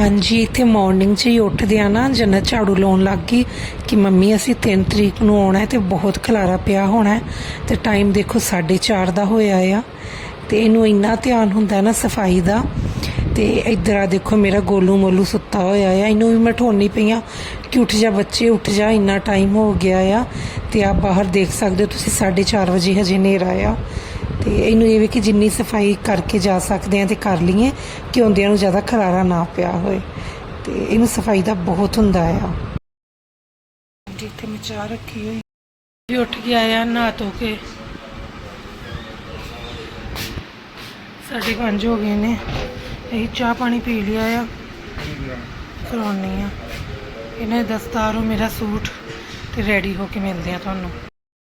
ਹਾਂਜੀ, ਇੱਥੇ ਮਾਰਨਿੰਗ 'ਚ ਹੀ ਉੱਠਦੇ ਆ ਨਾ, ਜੰਨਤ ਝਾੜੂ ਲਾਉਣ ਲੱਗ ਗਈ ਕਿ ਮੰਮੀ ਅਸੀਂ 3 ਤਰੀਕ ਨੂੰ ਆਉਣਾ ਹੈ ਤੇ ਬਹੁਤ ਖਲਾਰਾ ਪਿਆ ਹੋਣਾ ਹੈ ਤੇ ਟਾਈਮ ਦੇਖੋ 4:30 ਦਾ ਹੋਇਆ ਆ ਤੇ ਇਹਨੂੰ ਇੰਨਾ ਧਿਆਨ ਹੁੰਦਾ ਨਾ ਸਫ਼ਾਈ ਦਾ ਤੇ ਇੱਧਰ ਆ ਦੇਖੋ ਮੇਰਾ ਗੋਲੂ ਮੋਲੂ ਸੁੱਤਾ ਹੋਇਆ ਆ, ਇਹਨੂੰ ਵੀ ਮੈਂ ਠੋਣੀ ਪਈਆਂ ਕਿ ਉੱਠ ਜਾ ਬੱਚੇ, ਉੱਠ ਜਾ, ਇੰਨਾ ਟਾਈਮ ਹੋ ਗਿਆ ਆ ਤੇ ਆ ਬਾਹਰ ਦੇਖ ਸਕਦੇ ਹੋ ਤੁਸੀਂ 4:30 ਵਜੇ ਹਜੇ ਹਨੇਰਾ ਆ। ਤੇ ਇਹਨੂੰ ਇਹ ਵੀ ਕਿ ਜਿੰਨੀ ਸਫ਼ਾਈ ਕਰਕੇ ਜਾ ਸਕਦੇ ਆ ਤੇ ਕਰ ਲਈਏ ਕਿ ਹੁੰਦਿਆਂ ਨੂੰ ਜ਼ਿਆਦਾ ਖਲਾਰਾ ਨਾ ਪਿਆ ਹੋਏ। ਤੇ ਇਹਨੂੰ ਸਫ਼ਾਈ ਦਾ ਬਹੁਤ ਹੁੰਦਾ ਆ। ਜਿੱਥੇ ਮੈਂ ਚਾਹ ਰੱਖੀ ਹੋਈ। ਵੀ ਉੱਠ ਕੇ ਆਇਆ ਨਹਾ ਧੋ ਕੇ। ਸਾਢੇ ਪੰਜ ਹੋ ਗਏ ਨੇ। ਇਹ ਚਾਹ ਪਾਣੀ ਪੀ ਲਿਆ ਆ। ਕਰਾਉਣੀ ਆ। ਇਹਨੇ ਦਸਤਾਰੋ ਮੇਰਾ ਸੂਟ ਤੇ ਰੈਡੀ ਹੋ ਕੇ ਮਿਲਦੇ ਆ ਤੁਹਾਨੂੰ।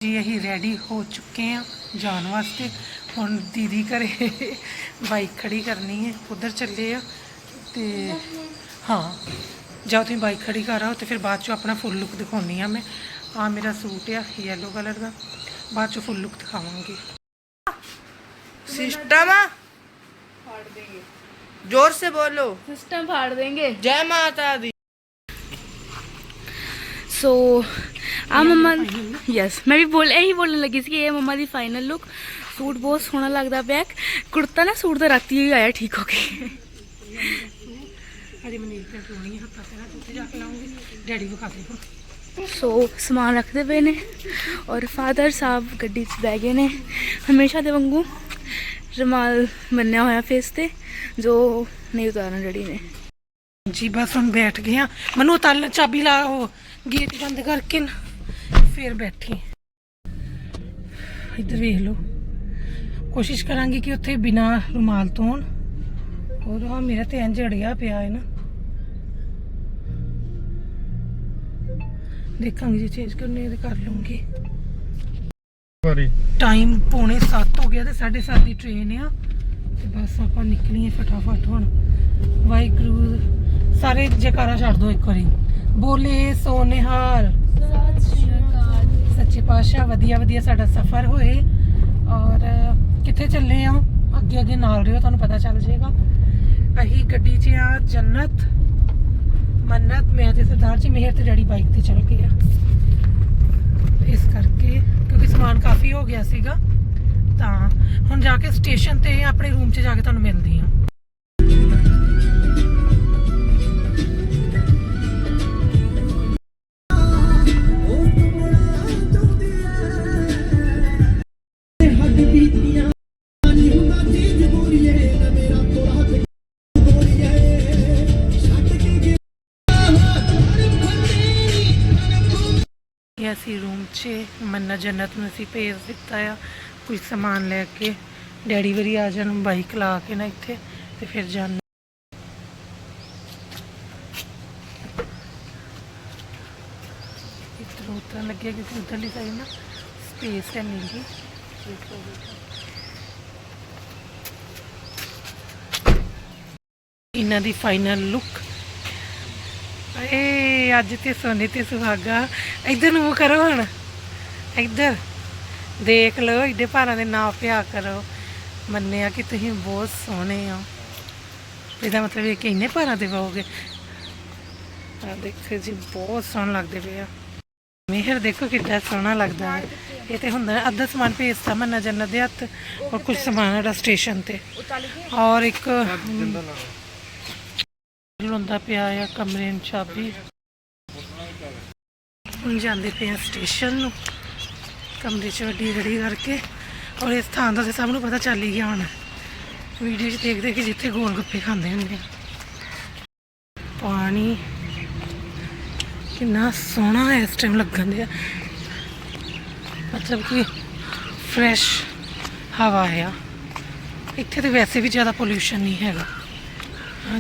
ਜੀ ਅਸੀਂ ਰੈਡੀ ਹੋ ਚੁੱਕੇ ਆ ਜਾਣ ਵਾਸਤੇ ਹੁਣ ਦੀਦੀ ਘਰੇ ਬਾਈਕ ਖੜੀ ਕਰਨੀ ਹੈ ਉਧਰ ਚੱਲੇ ਆ ਤੇ ਹਾਂ ਜਾਓ ਤੁਸੀਂ ਬਾਈਕ ਖੜੀ ਕਰ ਆਓ ਤੇ ਫਿਰ ਬਾਅਦ ਚੋਂ ਆਪਣਾ ਫੁੱਲ ਲੁੱਕ ਦਿਖਾਉਣੀ ਆ ਮੈਂ ਆ ਮੇਰਾ ਸੂਟ ਆ ਯੈਲੋ ਕਲਰ ਦਾ ਬਾਅਦ ਚੋਂ ਫੁੱਲ ਲੁੱਕ ਦਿਖਾਵਾਂਗੀ सिस्टम जोर से बोलो सिस्टम फाड़ देंगे जय माता दी ਸੋ ਆ ਮਮਾ ਯੈਸ ਮੈਂ ਵੀ ਬੋਲ ਇਹੀ ਬੋਲਣ ਲੱਗੀ ਸੀ ਕਿ ਇਹ ਮਮਾ ਦੀ ਫਾਈਨਲ ਲੁੱਕ ਸੂਟ ਬਹੁਤ ਸੋਹਣਾ ਲੱਗਦਾ ਪਿਆ ਕੁੜਤਾ ਨਾ ਸੂਟ ਤਾਂ ਰਾਤੀ ਹੀ ਆਇਆ ਠੀਕ ਹੋ ਕੇ ਅਜੇ ਮਨੀਲ ਤੇ ਟੋਣੀ ਹੱਥਾਂ ਤੇ ਨਾ ਉੱਥੇ ਜਾ ਕੇ ਲਾਉਂਗੀ ਡੈਡੀ ਵਿਖਾ ਦੇ ਸੋ ਸਮਾਨ ਰੱਖਦੇ ਪਏ ਨੇ ਔਰ ਫਾਦਰ ਸਾਹਿਬ ਗੱਡੀ 'ਚ ਬਹਿ ਗਏ ਨੇ ਹਮੇਸ਼ਾ ਦੇ ਵਾਂਗੂ ਰਮਾਲ ਬੰਨਿਆ ਹੋਇਆ ਫੇਸ ਤੇ ਜੋ ਨਹੀਂ ਉਤਾਰਨਾ ਡੈਡੀ ਨੇ ਜੀ ਬਸ ਹੁਣ ਬੈਠ ਗਏ ਆ ਮਨੂੰ ਤਲ ਚਾਬੀ ਲਾ ਉਹ ਗੇਟ ਬੰਦ ਕਰਕੇ ਨਾ ਫਿਰ ਬੈਠੀ ਇੱਧਰ ਵੇਖ ਲਓ। ਕੋਸ਼ਿਸ਼ ਕਰਾਂਗੀ ਕਿ ਉੱਥੇ ਬਿਨਾ ਰੁਮਾਲ ਤੋਂ ਹੋਣ। ਔਰ ਆ ਮੇਰਾ ਤੇ ਇੰਜ ਅੜਿਆ ਪਿਆ ਹੈ ਨਾ। ਦੇਖਾਂਗੇ ਜੇ ਚੇਂਜ ਕਰਨੇ ਤੇ ਕਰ ਲਵਾਂਗੀ ਵਾਰੀ। ਟਾਈਮ ਪੌਣੇ 7 ਹੋ ਗਿਆ ਤੇ 7:30 ਦੀ ਟ੍ਰੇਨ ਆ। ਤੇ ਬਸ ਆਪਾਂ ਨਿਕਲੀਏ ਫਟਾਫਟ ਹੁਣ। ਵਾਹਿਗੁਰੂ ਸਾਰੇ ਜਕਾਰਾ ਛੱਡ ਦੋ ਇੱਕ ਵਾਰੀ। ਬੋਲੇ ਸੋ ਨਿਹਾਲ ਸੱਚੇ ਪਾਤਸ਼ਾਹ, ਵਧੀਆ ਵਧੀਆ ਸਾਡਾ ਸਫ਼ਰ ਹੋਏ। ਔਰ ਕਿੱਥੇ ਚੱਲੇ ਆ? ਅੱਗੇ ਅੱਗੇ ਨਾਲ ਰਿਓ, ਤੁਹਾਨੂੰ ਪਤਾ ਚੱਲ ਜਾਏਗਾ। ਅਸੀਂ ਗੱਡੀ 'ਚ ਆ ਜੰਨਤ। ਮੰਨਤ, ਮੈਂ ਤੇ ਸਰਦਾਰ ਜੀ ਮੇਹਰ ਤੇ ਡੈਡੀ ਬਾਈਕ ਤੇ ਚੱਲ ਗਏ ਆ। ਇਸ ਕਰਕੇ, ਕਿਉਂਕਿ ਸਮਾਨ ਕਾਫੀ ਹੋ ਗਿਆ ਸੀਗਾ, ਤਾਂ ਹੁਣ ਜਾ ਕੇ ਸਟੇਸ਼ਨ ਤੇ ਆਪਣੇ ਰੂਮ 'ਚ ਜਾ ਕੇ ਤੁਹਾਨੂੰ ਮਿਲਦੀ ਆ। ਅਸੀਂ ਮੰਨਾ ਜੰਨਤ ਨੂੰ ਅਸੀਂ ਭੇਜ ਦਿੱਤਾ ਆ। ਕੁਝ ਸਮਾਨ ਲੈ ਕੇ ਡੈਡੀ ਵਰੀ ਆ ਜਾਣ, ਬਾਈਕ ਲਾ ਕੇ ਨਾ ਇੱਥੇ ਤੇ ਫਿਰ ਜਾਣ। ਇੱਧਰ ਉਤਰਨ ਲੱਗਿਆ ਕਿਉਂਕਿ ਉਧਰਲੀ ਸਾਈਡ ਨਾ ਸਪੇਸ ਹੈ ਨਹੀਂ ਗੀ। ਇਹਨਾਂ ਦੀ ਫਾਈਨਲ ਲੁੱਕ ਏ ਅੱਜ ਤੇ ਸੋਨੇ ਤੇ ਸੁਹਾਗਾ। ਇੱਧਰ ਨੂੰ ਕਰੋ ਹੁਣ। ਇੱਧਰ ਦੇਖ ਲਓ, ਏਡੇ ਭਾਰਾਂ ਦੇ ਨਾਂ ਪਿਆ ਕਰੋ। ਮੰਨਿਆ ਕਿ ਤੁਸੀਂ ਬਹੁਤ ਸੋਹਣੇ ਹੋ। ਇਹਦਾ ਮਤਲਬ ਇਹ ਕਿ ਇੰਨੇ ਭਾਰਾਂ ਦੇ ਪਾਓਗੇ ਆ ਦੇਖੋ ਜੀ, ਬਹੁਤ ਸੋਹਣੇ ਲੱਗਦੇ ਪਏ ਆ। ਮਿਹਰ ਦੇਖੋ ਕਿੱਡਾ ਸੋਹਣਾ ਲੱਗਦਾ ਹੈ। ਇਹ ਤੇ ਹੁੰਦਾ ਅੱਧਾ ਸਮਾਨ ਭੇਜਤਾ ਮੰਨਾ ਜੰਨਤ ਦੇ ਹੱਥ ਔਰ ਕੁਝ ਸਮਾਨ ਸਾਡਾ ਸਟੇਸ਼ਨ ਤੇ। ਔਰ ਇੱਕ ਲੁੰਦਾ ਪਿਆ ਆ ਕਮਰੇ ਨੂੰ ਚਾਬੀ। ਹੁਣ ਜਾਂਦੇ ਪਏ ਆ ਸਟੇਸ਼ਨ ਨੂੰ। ਕਮਰੇ 'ਚ ਵੱਡੀ ਗੜੀ ਕਰਕੇ ਔਰ ਇਸ ਥਾਂ ਦਾ ਤੇ ਸਭ ਨੂੰ ਪਤਾ ਚੱਲ ਹੀ ਗਿਆ ਹੁਣ। ਵੀਡੀਓ 'ਚ ਦੇਖਦੇ ਕਿ ਜਿੱਥੇ ਗੋਲ ਗੱਪੇ ਖਾਂਦੇ ਹੁੰਦੇ। ਪਾਣੀ ਕਿੰਨਾ ਸੋਹਣਾ ਇਸ ਟਾਈਮ ਲੱਗਣ ਦਿਆ। ਮਤਲਬ ਕਿ ਫਰੈਸ਼ ਹਵਾ ਆ। ਇੱਥੇ ਤੇ ਵੈਸੇ ਵੀ ਜ਼ਿਆਦਾ ਪੋਲਿਊਸ਼ਨ ਨਹੀਂ ਹੈਗਾ।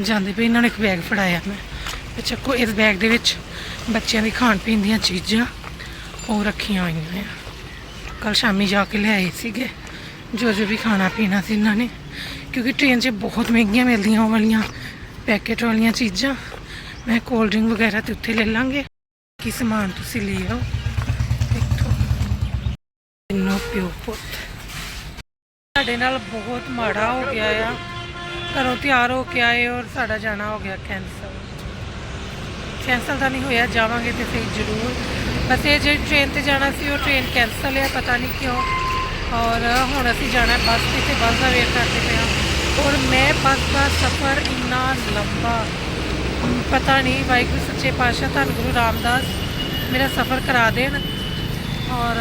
ਜਾਂਦੇ ਪਏ ਇਹਨਾਂ ਨੇ ਇੱਕ ਬੈਗ ਫੜਾਇਆ ਮੈਂ। ਤੇ ਚੱਕੋ, ਇਸ ਬੈਗ ਦੇ ਵਿੱਚ ਬੱਚਿਆਂ ਦੀ ਖਾਣ ਪੀਣ ਦੀਆਂ ਚੀਜ਼ਾਂ ਉਹ ਰੱਖੀਆਂ ਹੋਈਆਂ ਆ ਕੱਲ ਸ਼ਾਮੀ ਜਾ ਕੇ ਲਿਆਏ ਸੀਗੇ। ਜੋ ਜੋ ਵੀ ਖਾਣਾ ਪੀਣਾ ਸੀ ਇਹਨਾਂ ਨੇ। ਕਿਉਂਕਿ ਟ੍ਰੇਨ 'ਚ ਬਹੁਤ ਮਹਿੰਗੀਆਂ ਮਿਲਦੀਆਂ ਉਹ ਵਾਲੀਆਂ ਪੈਕੇਟ ਵਾਲੀਆਂ ਚੀਜ਼ਾਂ। ਮੈਂ ਕੋਲਡ ਡਰਿੰਕ ਵਗੈਰਾ ਤੇ ਉੱਥੇ ਲੈ ਲਾਂਗੇ। ਕੀ ਸਮਾਨ ਤੁਸੀਂ ਲੈ ਆਓ। ਇੱਥੋਂ ਇੰਨੋ ਪਿਓ ਪੁੱਤ। ਸਾਡੇ ਨਾਲ ਬਹੁਤ ਮਾੜਾ ਹੋ ਗਿਆ ਆ। ਘਰੋਂ ਤਿਆਰ ਹੋ ਕੇ ਆਏ ਔਰ ਸਾਡਾ ਜਾਣਾ ਹੋ ਗਿਆ ਕੈਂਸਲ ਕੈਂਸਲ ਤਾਂ ਨਹੀਂ ਹੋਇਆ, ਜਾਵਾਂਗੇ ਤੇ ਸਹੀ ਜ਼ਰੂਰ। ਬਸ ਇਹ ਜਿਹੜੀ ਟ੍ਰੇਨ ਤੇ ਜਾਣਾ ਸੀ, ਉਹ ਟ੍ਰੇਨ ਕੈਂਸਲ ਹੈ, ਪਤਾ ਨਹੀਂ ਕਿਉਂ। ਔਰ ਹੁਣ ਅਸੀਂ ਜਾਣਾ ਬੱਸ ਤੇ ਤੇ ਬੱਸ ਦਾ ਵੇਟ ਕਰਦੇ ਪਏ ਹਾਂ। ਔਰ ਮੈਂ ਬੱਸ ਦਾ ਸਫ਼ਰ ਇੰਨਾ ਲੰਬਾ, ਪਤਾ ਨਹੀਂ ਵਾਹਿਗੁਰੂ, ਸੱਚੇ ਪਾਤਸ਼ਾਹ, ਧੰਨ ਗੁਰੂ ਰਾਮਦਾਸ ਮੇਰਾ ਸਫ਼ਰ ਕਰਾ ਦੇਣ। ਔਰ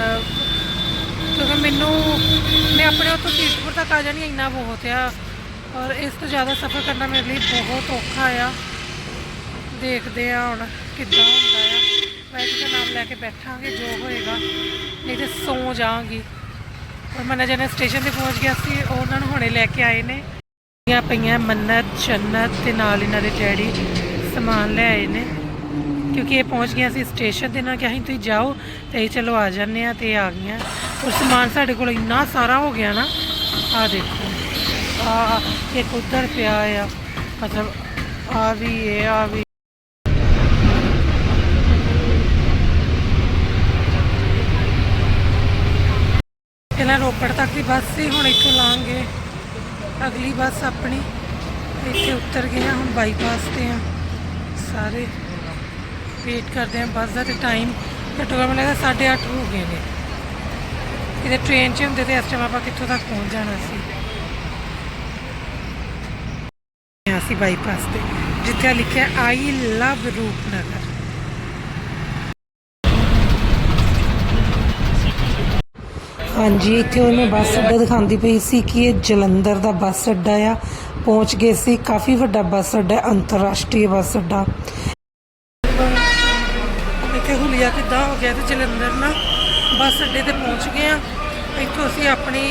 ਕਿਉਂਕਿ ਮੈਨੂੰ, ਮੈਂ ਆਪਣੇ ਉੱਥੋਂ ਕੀਰਤਪੁਰ ਤੱਕ ਆ ਜਾਣੀ ਇੰਨਾ ਬਹੁਤ ਆ। ਔਰ ਇਸ ਤੋਂ ਜ਼ਿਆਦਾ ਸਫ਼ਰ ਕਰਨਾ ਮੇਰੇ ਲਈ ਬਹੁਤ ਔਖਾ ਆ। ਦੇਖਦੇ ਆ ਹੁਣ ਕਿੱਦਾਂ ਹੁੰਦਾ ਆ। ਵਾਹਿਗੁਰੂ ਦਾ ਨਾਮ ਲੈ ਕੇ ਬੈਠਾਂਗੇ, ਜੋ ਹੋਏਗਾ। ਨਹੀਂ ਤੇ ਸੌ ਜਾਵਾਂਗੀ। ਔਰ ਮਨਾ ਜਨਾ ਸਟੇਸ਼ਨ ਤੇ ਪਹੁੰਚ ਗਿਆ ਸੀ, ਉਹ ਉਹਨਾਂ ਨੂੰ ਹੁਣੇ ਲੈ ਕੇ ਆਏ ਨੇ। ਪਈਆਂ ਪਈਆਂ ਮੰਨਤ ਜੰਨਤ ਤੇ ਨਾਲ ਇਹਨਾਂ ਦੇ ਡੈਡੀ ਸਮਾਨ ਲੈ ਆਏ ਨੇ। ਕਿਉਂਕਿ ਇਹ ਪਹੁੰਚ ਗਿਆ ਸੀ ਸਟੇਸ਼ਨ ਤੇ ਨਾ ਕਿ ਅਸੀਂ ਤੁਸੀਂ ਜਾਓ ਤੇ ਅਸੀਂ ਚਲੋ ਆ ਜਾਂਦੇ ਆ ਤੇ ਆ ਗਈਆਂ। ਔਰ ਸਮਾਨ ਸਾਡੇ ਕੋਲ ਇੰਨਾ ਸਾਰਾ ਹੋ ਗਿਆ ਨਾ ਆ ਦੇਖੋ। ਆ ਇੱਕ ਉੱਧਰ ਪਿਆ ਆ। ਮਤਲਬ ਆ ਵੀ, ਇਹ ਆ ਵੀ। ਪਹਿਲਾਂ ਰੋਪੜ ਤੱਕ ਦੀ ਬੱਸ ਸੀ, ਹੁਣ ਇੱਥੋਂ ਲਾਂਗੇ। ਅਗਲੀ ਬੱਸ ਆਪਣੀ ਇੱਥੇ ਉਤਰ ਗਏ ਹਾਂ ਹੁਣ ਬਾਈਪਾਸ ਤੇ ਆ। ਸਾਰੇ ਵੇਟ ਕਰਦੇ ਹਾਂ ਬੱਸ ਦਾ ਤੇ ਟਾਈਮ ਘੱਟੋ ਘੱਟ ਮੈਨੂੰ ਲੱਗਦਾ 8:30 ਹੋ ਗਏ ਨੇ। ਕਿਤੇ ਟ੍ਰੇਨ 'ਚ ਹੁੰਦੇ ਤੇ ਇਸ ਟਾਈਮ ਆਪਾਂ ਕਿੱਥੋਂ ਤੱਕ ਪਹੁੰਚ ਜਾਣਾ ਸੀ। ਅਸੀਂ ਬਾਈਪਾਸ ਤੇ, ਜਿੱਥੇ ਲਿਖਿਆ ਆਈ ਲਵ ਰੂਪਨਗਰ। ਹਾਂਜੀ, ਇੱਥੇ ਮੈਂ ਬੱਸ ਅੱਡਾ ਦਿਖਾਉਂਦੀ ਪਈ ਸੀ ਕਿ ਇਹ ਜਲੰਧਰ ਦਾ ਬੱਸ ਅੱਡਾ ਆ। ਪਹੁੰਚ ਗਏ ਸੀ, ਕਾਫੀ ਵੱਡਾ ਬੱਸ ਅੱਡਾ ਅੰਤਰਰਾਸ਼ਟਰੀ ਬੱਸ ਅੱਡਾ। ਇੱਥੇ ਹੁਲੀਆ ਕਿੱਦਾਂ ਹੋ ਗਿਆ ਤੇ ਜਲੰਧਰ ਨਾ, ਬੱਸ ਅੱਡੇ ਤੇ ਪਹੁੰਚ ਗਏ ਆ। ਇੱਥੋਂ ਅਸੀਂ ਆਪਣੀ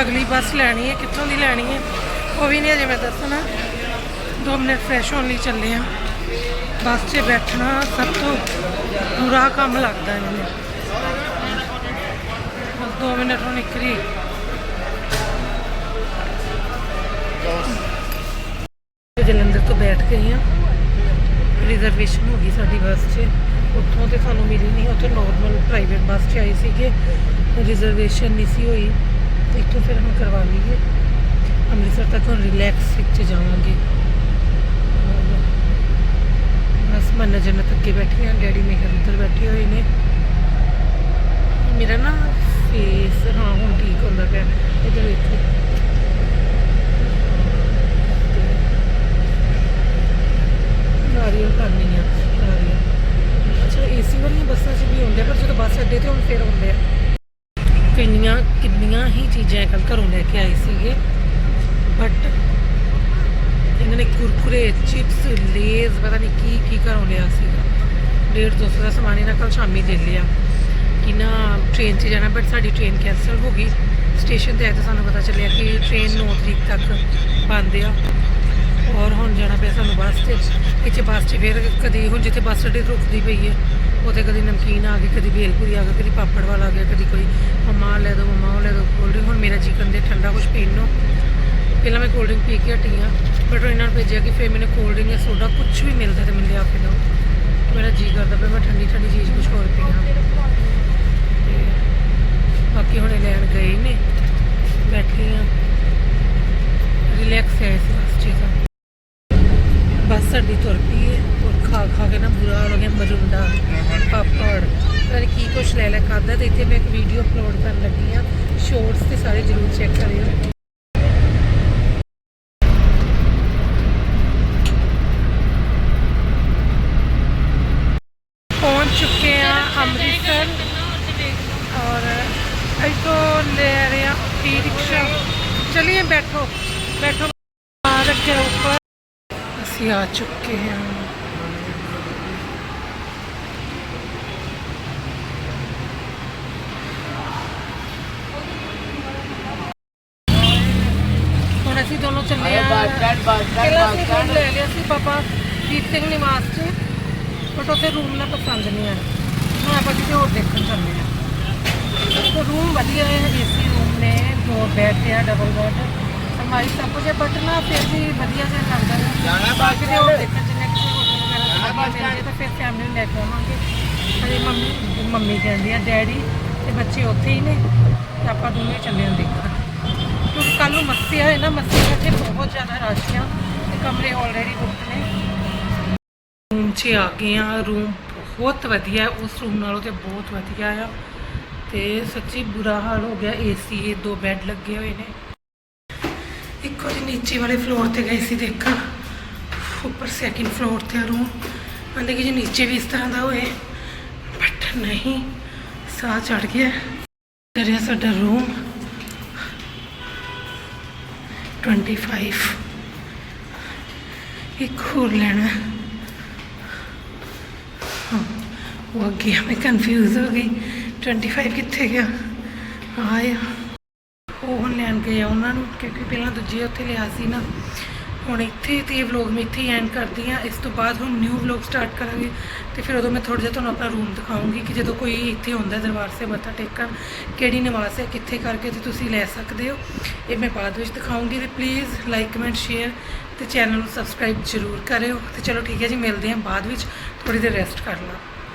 ਅਗਲੀ ਬੱਸ ਲੈਣੀ ਹੈ, ਕਿੱਥੋਂ ਦੀ ਲੈਣੀ ਹੈ, ਉਹ ਵੀ ਨਹੀਂ ਅਜੇ ਮੈਂ ਦੱਸਣਾ। 2 ਮਿੰਟ ਫਰੈਸ਼ ਹੋਣ ਲਈ ਚੱਲੇ ਆ। ਬੱਸ 'ਚ ਬੈਠਣਾ ਸਭ ਤੋਂ ਬੁਰਾ ਕੰਮ ਲੱਗਦਾ ਮੈਨੂੰ 2 ਮਿੰਟ ਨੂੰ ਨਿਕਲੀ ਜਲੰਧਰ ਤੋਂ ਬੈਠ ਗਏ ਆ। ਰਿਜ਼ਰਵੇਸ਼ਨ ਹੋ ਗਈ ਸਾਡੀ ਬੱਸ 'ਚ। ਉੱਥੋਂ ਤੇ ਸਾਨੂੰ ਮਿਲੀ ਨਹੀਂ ਉੱਥੇ ਨੋਰਮਲ ਪ੍ਰਾਈਵੇਟ ਬੱਸ 'ਚ ਆਏ ਸੀਗੇ। ਰਿਜ਼ਰਵੇਸ਼ਨ ਨਹੀਂ ਸੀ ਹੋਈ। ਇੱਥੋਂ ਫਿਰ ਹੁਣ ਕਰਵਾ ਲਈਏ। ਅੰਮ੍ਰਿਤਸਰ ਤੱਕ ਹੁਣ ਰਿਲੈਕਸ ਵਿੱਚ ਜਾਵਾਂਗੇ। ਬਸ ਮਨ ਜਨਤ ਅੱਗੇ ਬੈਠੀ ਬੈਠੀਆਂ ਡੈਡੀ ਮੇਹਰ ਉੱਧਰ ਬੈਠੇ ਹੋਏ ਨੇ। ਮੇਰਾ ਨਾ ਫੇਸ ਹਾਂ, ਹੁਣ ਠੀਕ ਹੁੰਦਾ ਪਿਆ। ਇਧਰ ਵੇਖੋ। ਨਾਰੀਅਲ ਕਰਨੀ ਆ ਨਾਰੀਅਲ ਅੱਛਾ ਏਸੀ ਵਾਲੀਆਂ ਬੱਸਾਂ 'ਚ ਵੀ ਹੁੰਦੇ ਪਰ ਜਦੋਂ ਬੱਸ ਅੱਡੇ ਤੇ ਹੁਣ, ਫੇਰ ਹੁੰਦੇ ਆ। ਕਿੰਨੀਆਂ ਕਿੰਨੀਆਂ ਹੀ ਚੀਜ਼ਾਂ ਕੱਲ ਘਰੋਂ ਲੈ ਕੇ ਆਏ ਸੀਗੇ। ਬਟ ਇਹਨਾਂ ਨੇ ਕੁਰਕੁਰੇ, ਚਿਪਸ, ਲੇਜ਼, ਪਤਾ ਨਹੀਂ ਕੀ ਕੀ ਘਰੋਂ ਲਿਆ ਸੀਗਾ। ਡੇਢ ਦੋ ਸੌ ਦਾ ਸਮਾਨ ਇਹਨਾਂ ਕੱਲ ਸ਼ਾਮੀ ਦੇ ਲਿਆ। ਕਿ ਨਾ ਟ੍ਰੇਨ 'ਚ ਜਾਣਾ ਬਟ ਸਾਡੀ ਟ੍ਰੇਨ ਕੈਂਸਲ ਹੋ ਗਈ। ਸਟੇਸ਼ਨ ਤੇ ਆਏ ਤਾਂ ਸਾਨੂੰ ਪਤਾ ਚੱਲਿਆ ਕਿ ਟ੍ਰੇਨ 9 ਤਰੀਕ ਤੱਕ ਬੰਦ ਆ। ਔਰ ਹੁਣ ਜਾਣਾ ਪਿਆ ਸਾਨੂੰ ਬੱਸ 'ਚ ਇੱਥੇ ਬੱਸ 'ਚ ਫਿਰ ਕਦੀ ਹੁਣ ਜਿੱਥੇ ਬੱਸ ਅੱਡੇ ਰੁਕਦੀ ਪਈ ਹੈ, ਉੱਥੇ ਕਦੀ ਨਮਕੀਨ ਆ ਗਈ, ਕਦੀ ਬੇਲਪੂਰੀ ਆ ਗਈ, ਕਦੀ ਪਾਪੜ ਵਾਲਾ ਆ ਗਿਆ ਕਦੀ ਕੋਈ ਮਮਾ ਲੈ ਦੋ, ਮਮਾ ਉਹ ਲੈ ਦੋ ਕੋਲਡ ਡਰਿੰਕ ਹੁਣ ਮੇਰਾ ਜੀ ਕਰਦੇ ਠੰਡਾ ਕੁਝ ਪੀਣ ਨੂੰ। ਪਹਿਲਾਂ ਮੈਂ ਕੋਲਡ ਡਰਿੰਕ ਪੀ ਕੇ ਹਟੀ ਆ ਬਟ ਇਹਨਾਂ ਨੂੰ ਭੇਜਿਆ ਕਿ ਫਿਰ ਮੈਨੂੰ ਕੋਲਡ ਡਰਿੰਕ ਜਾਂ ਸੋਡਾ ਕੁਝ ਵੀ ਮਿਲਦਾ ਤੇ ਮੈਨੂੰ ਲਿਆ ਕੇ ਦਿਓ। ਮੇਰਾ ਜੀ ਕਰਦਾ ਪਿਆ, ਮੈਂ ਠੰਡੀ ਠੰਡੀ ਚੀਜ਼ ਕੁਝ ਹੋਰ ਪੀਣਾ ਤੇ ਬਾਕੀ ਹੁਣੇ ਲੈਣ ਗਏ ਨੇ। ਬੈਠੀ ਹਾਂ ਰਿਲੈਕਸ ਹੈ ਇਸ ਬੱਸ 'ਚ ਤਾਂ। ਸਾਡੀ ਤੁਰ ਪਈ ਹੈ। ਔਰ ਖਾ ਖਾ ਕੇ ਨਾ ਬੁਰਾ ਹੋ ਗਿਆ ਮਰੁੰਡਾ, ਪਾਪੜ। ਪਤਾ ਕੀ ਕੁਛ ਲੈ ਲੈ ਖਾਦਾ ਤੇ ਇੱਥੇ ਮੈਂ ਇੱਕ ਵੀਡੀਓ ਅਪਲੋਡ ਕਰਨ ਲੱਗੀ ਆ। ਸ਼ੋਰਟਸ ਤੇ ਸਾਰੇ ਜਰੂਰ ਚੈੱਕ ਕਰਿਓ ਪਹੁੰਚ ਚੁੱਕੇ ਆ ਅੰਮ੍ਰਿਤਸਰ ਔਰ ਇੱਥੋਂ ਲੈ ਰਹੇ ਆ ਈ ਰਿਕਸ਼ਾ ਚਲਿਏ ਬੈਠੋ ਬੈਠੋ ਆ ਰੱਖਿਆ ਉੱਪਰ ਅਸੀਂ ਆ ਚੁੱਕੇ ਹਾਂ। ਹੁਣ ਅਸੀਂ ਦੋਨੋਂ ਚੱਲੇ ਆ ਪਹਿਲਾਂ ਅਸੀਂ room ਲੈ ਲਿਆ ਸੀ ਬਾਬਾ ਦੀਪ ਸਿੰਘ ਨਿਵਾਸ 'ਚ। ਬਟ ਉੱਥੇ ਰੂਮ ਨਾ ਪਸੰਦ ਨਹੀਂ ਆਇਆ ਹੁਣ ਆਪਾਂ ਕਿਤੇ ਹੋਰ ਦੇਖਣ ਚੱਲੇ ਆ ਤੇ ਰੂਮ ਵਧੀਆ ਹੈ ਏਸੀ ਰੂਮ ਨੇ। ਬੈੱਡ ਅਲਮਾਰੀ ਸਭ ਕੁਝ ਹੈ ਬਟ ਨਾ ਫਿਰ ਵੀ ਵਧੀਆ ਜਿਹਾ ਲੱਗਦਾ ਹੈ ਜਾਣਾ ਬਾਕੀ ਤੇ ਹੋਰ ਦੇਖਣ ਚ ਨੈਕਸਟ ਹੋਟਲ ਵਗੈਰਾ ਤਾਂ ਫਿਰ ਫੈਮਿਲੀ ਨੂੰ ਲੈ ਕੇ ਆਵਾਂਗੇ। ਅਰੇ ਮੰਮੀ ਮੰਮੀ ਕਹਿੰਦੀ ਆ ਡੈਡੀ ਤੇ ਬੱਚੇ ਉੱਥੇ ਹੀ ਨੇ ਤੇ ਆਪਾਂ ਦੋਵੇਂ ਚੱਲੇ ਹਾਂ ਦੇਖਣ। ਕਿਉਂਕਿ ਕੱਲ ਨੂੰ ਮੱਸਿਆ ਹੈ ਨਾ ਮੱਸਿਆ ਤੇ ਬਹੁਤ ਜ਼ਿਆਦਾ ਰਸ਼ ਆ ਤੇ ਕਮਰੇ ਆਲਰੇਡੀ ਬੁੱਕ ਨੇ। ਰੂਮ 'ਚ ਆ ਗਏ ਆ ਰੂਮ ਬਹੁਤ ਵਧੀਆ ਹੈ ਉਸ ਰੂਮ ਨਾਲੋਂ ਤੇ ਬਹੁਤ ਵਧੀਆ ਆ। ਤੇ ਸੱਚੀ ਬੁਰਾ ਹਾਲ ਹੋ ਗਿਆ ਏਸੀ ਦੋ ਬੈੱਡ ਲੱਗੇ ਹੋਏ ਨੇ। ਇੱਕੋ ਜੀ ਨੀਚੇ ਵਾਲੇ ਫਲੋਰ ਤੇ ਗਏ ਸੀ ਦੇਖਣ। ਉੱਪਰ ਸੈਕਿੰਡ ਫਲੋਰ ਤੇ ਰੂਮ ਕਹਿੰਦੇ ਕਿ ਜੀ ਨੀਚੇ ਵੀ ਇਸ ਤਰ੍ਹਾਂ ਦਾ ਹੋਏ ਬਟ ਨਹੀਂ, ਸਾਹ ਚੜ ਗਿਆ। ਕਰਿਆ ਸਾਡਾ ਰੂਮ 25 ਇੱਕ ਹੋਰ ਲੈਣਾ। ਉਹ ਅੱਗੇ ਮੈਂ ਕਨਫਿਊਜ਼ ਹੋ ਗਈ। 25 ਕਿੱਥੇ ਗਿਆ? ਆਇਆ। ਉਹ ਹੁਣ ਲੈਣ ਗਏ ਆ ਉਹਨਾਂ ਨੂੰ, ਕਿਉਂਕਿ ਪਹਿਲਾਂ ਦੂਜੇ ਉੱਥੇ ਲਿਆ ਸੀ ਨਾ। ਹੁਣ ਇੱਥੇ ਤੇ ਇਹ ਵਲੌਗ ਮੈਂ ਇੱਥੇ ਹੀ ਐਂਡ ਕਰਦੀ ਆ ਇਸ ਤੋਂ ਬਾਅਦ ਹੁਣ ਨਿਊ ਵਲੌਗ ਸਟਾਰਟ ਕਰਾਂਗੇ। ਤੇ ਫਿਰ ਉਦੋਂ ਮੈਂ ਥੋੜਾ ਜਿਹਾ ਤੁਹਾਨੂੰ ਆਪਣਾ ਰੂਮ ਦਿਖਾਉਂਗੀ ਕਿ ਜਦੋਂ ਕੋਈ ਇੱਥੇ ਆਉਂਦਾ ਦਰਬਾਰ ਸੇ ਮੱਥਾ ਟੇਕਣ, ਕਿਹੜੀ ਨਿਵਾਸ ਹੈ, ਕਿੱਥੇ ਕਰਕੇ ਤੇ ਤੁਸੀਂ ਲੈ ਸਕਦੇ ਹੋ। ਇਹ ਮੈਂ ਬਾਅਦ ਵਿੱਚ ਦਿਖਾਉਂਗੀ ਤੇ ਪਲੀਜ਼ ਲਾਈਕ ਕਮੈਂਟ ਸ਼ੇਅਰ ਤੇ ਚੈਨਲ ਨੂੰ ਸਬਸਕ੍ਰਾਈਬ ਜ਼ਰੂਰ ਕਰਿਓ। ਤੇ ਚਲੋ ਠੀਕ ਹੈ ਜੀ, ਮਿਲਦੇ ਹਾਂ ਬਾਅਦ ਵਿੱਚ। ਥੋੜੀ ਦੇਰ ਰੈਸਟ ਕਰ ਲਾਂ।